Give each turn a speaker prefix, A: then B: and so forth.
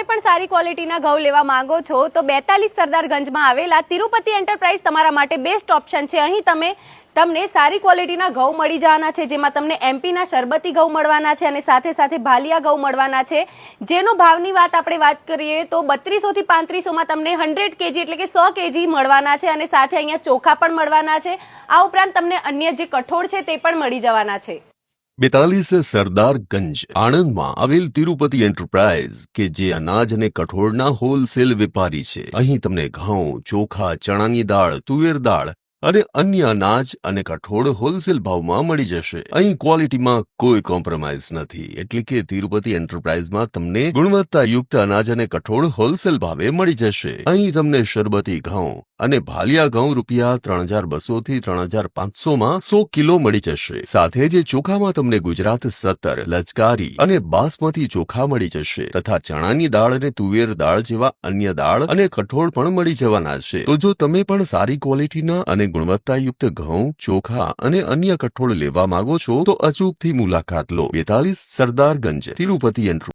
A: તમે પણ સારી ક્વોલિટીના ઘઉં લેવા માંગો છો, તો બેતાલીસ સરદારગંજમાં આવેલા તિરુપતિ એન્ટરપ્રાઇઝ તમારા માટે બેસ્ટ ઓપ્શન છે. અહીં તમે, તમને સારી ક્વોલિટીના ઘઉં મળી જવાના છે, જેમાં તમને એમપીના શરબતી ઘઉં મળવાના છે અને સાથે સાથે ભાલિયા ઘઉં મળવાના છે. જેનો ભાવની વાત આપણે વાત કરીએ, તો બત્રીસોથી પાંત્રીસોમાં તમને હંડ્રેડ કેજી એટલે કે સો કેજી મળવાના છે અને સાથે અહીંયા ચોખા પણ મળવાના છે. આ ઉપરાંત તમને અન્ય જે કઠોળ છે, તે પણ મળી જવાના છે.
B: બેતાલીસ સરદારગંજ આણંદમાં આવેલ તિરુપતિ એન્ટરપ્રાઇઝ, કે જે અનાજ અને કઠોળના હોલસેલ વેપારી છે. અહીં તમને ઘઉં, ચોખા, ચણાની દાળ, તુવેર દાળ અને અન્ય અનાજ અને કઠોળ હોલસેલ ભાવમાં મળી જશે. અહીં ક્વોલિટીમાં કોઈ કોમ્પ્રોમાઇઝ નથી, એટલે કે તિરુપતિ એન્ટરપ્રાઇઝમાં તમને ગુણવત્તાયુક્ત અનાજ અને કઠોળ હોલસેલ ભાવે મળી જશે. અહીં તમને શરબતી ઘઉં અને ભાલિયા ઘઉં રૂપિયા ત્રણ હજાર બસોથી ત્રણ હજાર પાંચસોમાં સો કિલો મળી જશે. સાથે જ ચોખામાં તમને ગુજરાત સત્તર, લચકારી અને બાસમતી ચોખા મળી જશે. તથા ચણાની દાળ અને તુવેર દાળ જેવા અન્ય દાળ અને કઠોળ પણ મળી જવાના છે. તો જો તમે પણ સારી ક્વોલિટીના અને ગુણવત્તાયુક્ત ઘઉં, ચોખા અને અન્ય કઠોળ લેવા માંગો છો, તો અચૂકથી મુલાકાત લો. બેતાલીસ સરદારગંજ, તિરુપતિ એન્ટર